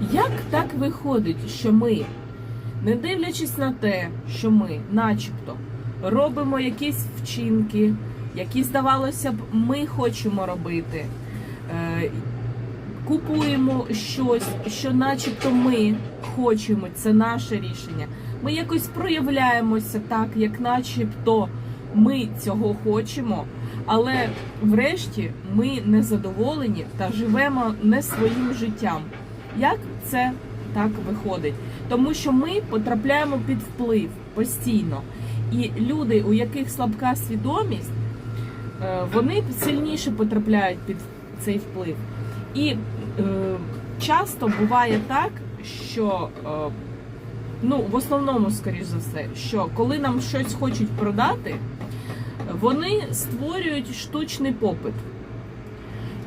Як так виходить, що ми, не дивлячись на те, що ми, начебто, робимо якісь вчинки, які, здавалося б, ми хочемо робити, е, купуємо щось, що начебто ми хочемо, це наше рішення. Ми якось проявляємося так, як начебто ми цього хочемо, але врешті ми не задоволені та живемо не своїм життям. Як це так виходить? Тому що ми потрапляємо під вплив постійно. І люди, у яких слабка свідомість, е, вони сильніше потрапляють під цей вплив. І е, часто буває так, що е, ну, в основному, скоріш за все, що коли нам щось хочуть продати, вони створюють штучний попит.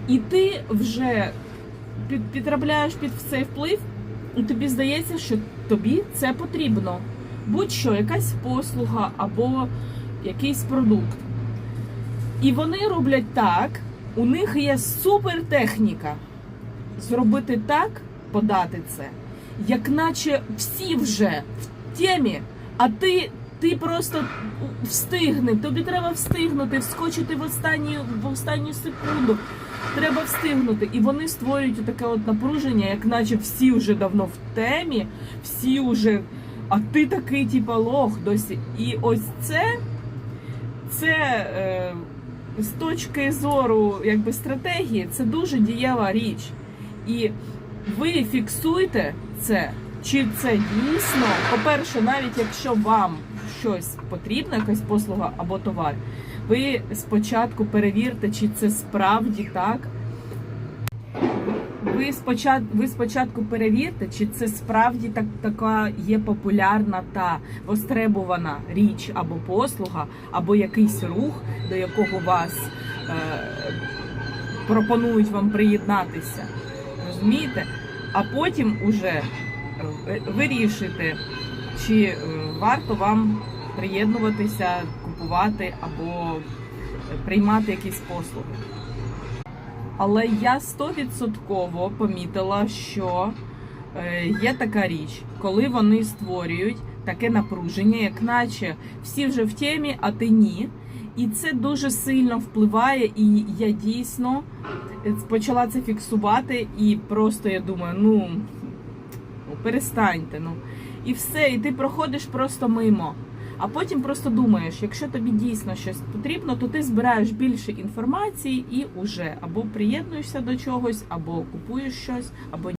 І ти вже під, підтрапляєш під цей вплив, і тобі здається, що тобі це потрібно. Будь-що, якась послуга або якийсь продукт. І вони роблять так, у них є супертехніка зробити так, подати це, як наче всі вже в темі, а ти, ти просто встигни, тобі треба встигнути, вскочити в останню, в останню секунду. Треба встигнути. І вони створюють таке от напруження, як наче всі вже давно в темі, всі вже, а ти такий, типа, лох досі. І ось це, це е, з точки зору якби, стратегії, це дуже дієва річ. І ви фіксуйте це, чи це дійсно, по-перше, навіть якщо вам щось потрібно, якась послуга або товар, ви спочатку перевірте, чи це справді так. Ви спочатку, ви спочатку перевірте, чи це справді так, така є популярна та востребувана річ або послуга, або якийсь рух, до якого вас е, пропонують вам приєднатися. Розумієте? А потім уже е, вирішуйте, чи е, варто вам приєднуватися, купувати або приймати якісь послуги. Але я стовідсотково помітила, що е, є така річ, коли вони створюють таке напруження, як наче всі вже в темі, а ти ні. І це дуже сильно впливає, і я дійсно почала це фіксувати, і просто я думаю, ну перестаньте. ну. І все, і ти проходиш просто мимо. А потім просто думаєш, якщо тобі дійсно щось потрібно, то ти збираєш більше інформації і уже або приєднуєшся до чогось, або купуєш щось, або